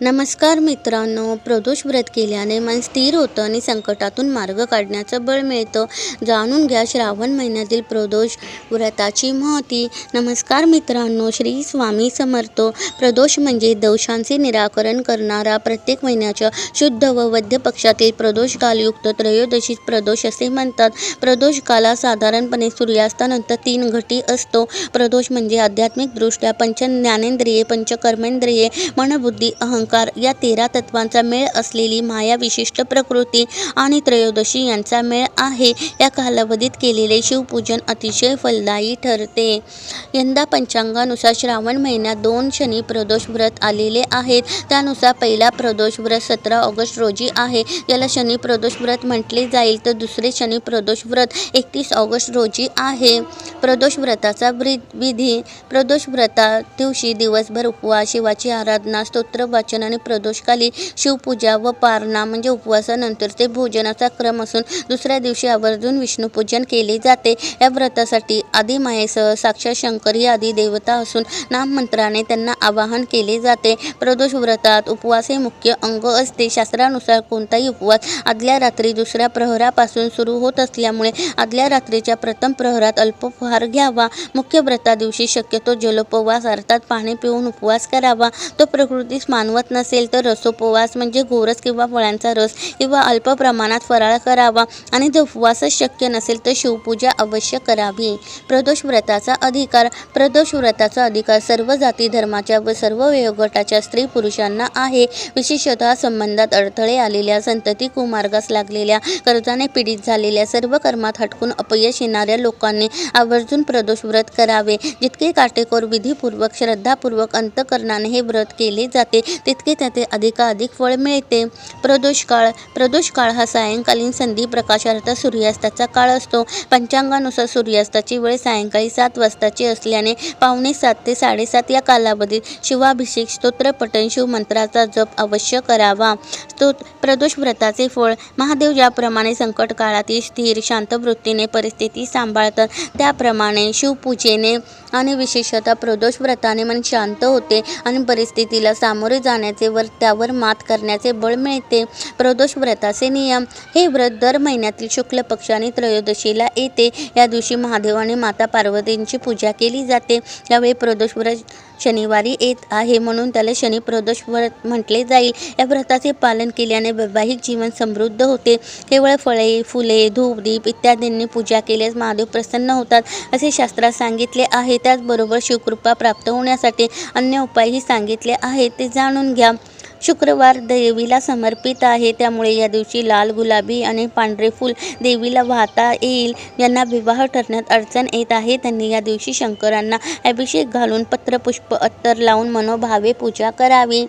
नमस्कार मित्रांनो प्रदोष व्रत केल्याने मन स्थिर होतं आणि संकटातून मार्ग काढण्याचं बळ मिळतं. जाणून घ्या श्रावण महिन्यातील प्रदोष व्रताची महती. नमस्कार मित्रांनो श्री स्वामी समर्थ. प्रदोष म्हणजे दोषांचे निराकरण करणारा प्रत्येक महिन्याच्या शुद्ध व वद्य पक्षातील प्रदोष कालयुक्त त्रयोदशी प्रदोष असे म्हणतात. प्रदोष काला साधारणपणे सूर्यास्तानंतर तीन घटी असतो. प्रदोष म्हणजे आध्यात्मिकदृष्ट्या पंच ज्ञानेंद्रिये पंचकर्मेंद्रिये मनबुद्धी अहंकार या तेरा तत्वांचा मेळ असलेली माया विशिष्ट प्रकृती आणि त्रयोदशी यांचा मेळ आहे. या कालावधीत केलेले शिवपूजन अतिशय फलदायी ठरते. यंदा पंचांगानुसार श्रावण महिन्यात दोन शनी प्रदोष व्रत आलेले आहेत. त्यानुसार पहिला प्रदोष व्रत सतरा ऑगस्ट रोजी आहे. याला शनी प्रदोष व्रत म्हटले जाईल तर दुसरे शनी प्रदोष व्रत एकतीस ऑगस्ट रोजी आहे. प्रदोष व्रताचा विधी प्रदोष व्रता दिवशी दिवसभर उपवास शिवाची आराधना स्तोत्र वाचन आणि प्रदोषकाली शिवपूजा व पारणा म्हणजे उपवासानंतर ते भोजनाचा क्रम असून दुसऱ्या दिवशी आवर्जून विष्णुपूजन केले जाते. या व्रतासाठी आदिमायेसह साक्षात शंकर ही आदी देवता असून नाममंत्राने त्यांना आवाहन केले जाते. प्रदोष व्रतात उपवास हे मुख्य अंग असते. शास्त्रानुसार कोणताही उपवास आदल्या रात्री दुसऱ्या प्रहरापासून सुरू होत असल्यामुळे आदल्या रात्रीच्या प्रथम प्रहरात अल्पोपहार घ्यावा. मुख्य व्रता दिवशी शक्यतो जलोपवास अर्थात पाणी पिऊन उपवास करावा. तो प्रकृतीस मानवत नसेल तर रसोपवास म्हणजे गोरस किंवा फळांचा रस किंवा अल्प प्रमाणात फराळ करावा. आणि जर उपवासच शक्य नसेल तर शिवपूजा अवश्य करावी. प्रदोष व्रताचा अधिकार प्रदोष व्रताचा अधिकार सर्व जाती धर्माच्या व सर्व वयोगटाच्या स्त्री पुरुषांना आहे. विशेषतः संबंधात अडथळे आलेल्या संतती कुमार्गास लागलेल्या कर्जाने पीडित झालेल्या सर्व कर्मात हटकून अपयश येणाऱ्या लोकांनी आवर्जून प्रदोष व्रत करावे. जितके काटेकोर विधीपूर्वक श्रद्धापूर्वक अंतकरणाने हे व्रत केले जाते तितके त्याचे अधिकाधिक फळ मिळते. प्रदोष काळ प्रदोष काळ हा सायंकालीन संधी प्रकाशार्थ सूर्यास्ताचा काळ असतो. पंचांगानुसार सूर्यास्ताची वेळ सायंकाळी सात वाजताची असल्याने पावणे सात ते साडेसात या कालावधीत शिवाभिषेक स्तोत्रपठण शिवमंत्राचा जप अवश्य करावा. स्तोत प्रदोष व्रताचे फळ. महादेव ज्याप्रमाणे संकट काळातील स्थिर शांत वृत्तीने परिस्थिती सांभाळतात त्याप्रमाणे शिवपूजेने आणि विशेषतः प्रदोष व्रताने मन शांत होते आणि परिस्थितीला सामोरे करण्याचे व त्यावर मात करण्याचे बळ मिळते. प्रदोष व्रताचे नियम. हे व्रत दर महिन्यातील शुक्ल पक्ष आणि त्रयोदशीला येते. या दिवशी महादेव आणि माता पार्वतींची पूजा केली जाते. यावेळी प्रदोष व्रत शनिवारी येत आहे म्हणून त्याला शनी प्रदोष व्रत म्हटले जाईल. या व्रताचे पालन केल्याने वैवाहिक जीवन समृद्ध होते. केवळ फळे फुले धूप दीप इत्यादींनी पूजा केल्यास महादेव प्रसन्न होतात असे शास्त्रात सांगितले आहे. त्याचबरोबर शिवकृपा प्राप्त होण्यासाठी अन्य उपायही सांगितले आहेत. ते जाणून घ्या. शुक्रवार देवीला समर्पित आहे. त्यामुळे या दिवशी लाल गुलाबी आणि पांढरे फूल देवीला वाहता येईल. यांना विवाह ठरण्यात अडचण येत आहे. त्यांनी या दिवशी शंकरांना अभिषेक घालून पत्रपुष्प अत्तर लावून मनोभावे पूजा करावी.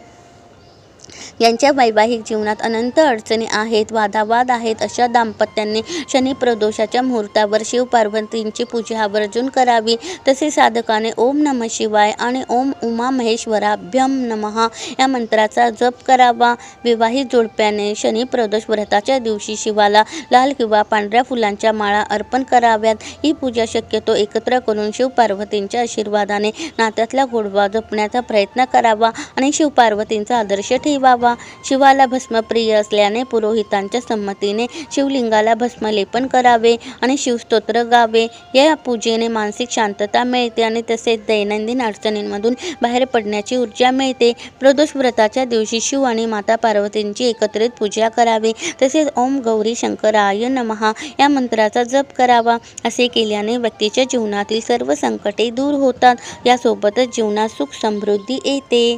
यांच्या वैवाहिक जीवनात अनंत अडचणी आहेत वादावाद आहेत. अशा दाम्पत्यांनी शनी प्रदोषाच्या मुहूर्तावर शिवपार्वतींची पूजा आवर्जून करावी. तसे साधकाने ओम नम शिवाय आणि ओम उमा महेश्वराभ्यम नमः या मंत्राचा जप करावा. विवाहित जोडप्याने शनी प्रदोष व्रताच्या दिवशी शिवाला लाल किंवा पांढऱ्या फुलांच्या माळा अर्पण कराव्यात. ही पूजा शक्यतो एकत्र करून शिवपार्वतींच्या आशीर्वादाने नात्यातला गोडवा जपण्याचा प्रयत्न करावा आणि शिवपार्वतींचा आदर्श ठेवावा. शिवाला भस्मप्रिय असल्याने पुरोहितांच्या संमतीने शिवलिंगाला भस्मलेपन करावे आणि शिवस्तोत्र गावे. या पूजेने मानसिक शांतता मिळते आणि तसेच दैनंदिन अडचणींमधून बाहेर पडण्याची ऊर्जा मिळते. प्रदोष व्रताच्या दिवशी शिव आणि माता पार्वतींची एकत्रित पूजा करावी. तसेच ओम गौरी शंकराय नमहा या मंत्राचा जप करावा. असे केल्याने व्यक्तीच्या जीवनातील सर्व संकटे दूर होतात. यासोबतच जीवनात सुख समृद्धी येते.